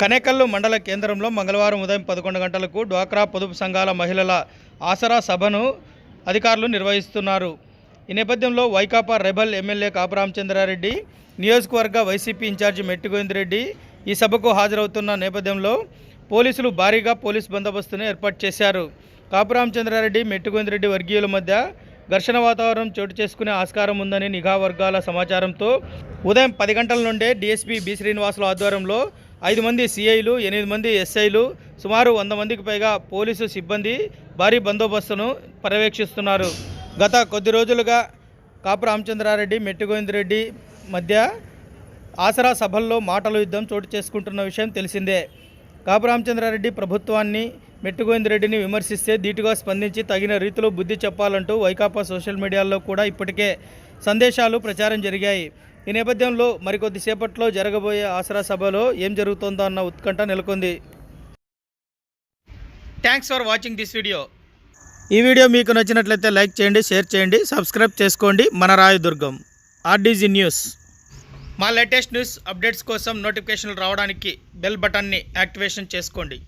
కనేకల్లు మండల కేంద్రంలో మంగళవారం ఉదయం పదకొండు గంటలకు డ్వాక్రా పొదుపు సంఘాల మహిళల ఆసరా సభను అధికారులు నిర్వహిస్తున్నారు. ఈ నేపథ్యంలో వైకాపా రెబల్ ఎమ్మెల్యే కాపురామచంద్రారెడ్డి నియోజకవర్గ వైసీపీ ఇన్ఛార్జి మెట్టుగోవిందరెడ్డి ఈ సభకు హాజరవుతున్న నేపథ్యంలో పోలీసులు భారీగా పోలీస్ బందోబస్తును ఏర్పాటు చేశారు. కాపురామచంద్రారెడ్డి మెట్టుగోవిందరెడ్డి వర్గీయుల మధ్య ఘర్షణ వాతావరణం చోటు చేసుకునే ఆస్కారం ఉందని నిఘా వర్గాల సమాచారంతో ఉదయం పది గంటల నుండే డీఎస్పీ బి. శ్రీనివాసుల ఆధ్వర్యంలో ఐదు మంది సిఐలు ఎనిమిది మంది ఎస్ఐలు సుమారు వంద మందికి పైగా పోలీసు సిబ్బంది భారీ బందోబస్తును పర్యవేక్షిస్తున్నారు. గత కొద్ది రోజులుగా కాపు రామచంద్రారెడ్డి మెట్టుగోవిందరెడ్డి మధ్య ఆసరా సభల్లో మాటల యుద్ధం చోటు చేసుకుంటున్న విషయం తెలిసిందే. కాపు రామచంద్రారెడ్డి ప్రభుత్వాన్ని మెట్టుగోవిందరెడ్డిని విమర్శిస్తే ధీటుగా స్పందించి తగిన రీతిలో బుద్ధి చెప్పాలంటూ వైకాపా సోషల్ మీడియాలో కూడా ఇప్పటికే సందేశాలు ప్రచారం జరిగాయి. ఈ నేపథ్యంలో మరికొద్ది సేపట్లో జరగబోయే ఆసరా సభలో ఏం జరుగుతుందో అన్న ఉత్కంఠ నెలకొంది. Thanks for watching this video ఈ వీడియో మీకు నచ్చినట్లయితే లైక్ చేయండి షేర్ చేయండి సబ్స్క్రైబ్ చేసుకోండి. మన రాయదుర్గం ఆర్డీజీ న్యూస్. మా లేటెస్ట్ న్యూస్ అప్డేట్స్ కోసం నోటిఫికేషన్లు రావడానికి బెల్ బటన్ని యాక్టివేషన్ చేసుకోండి.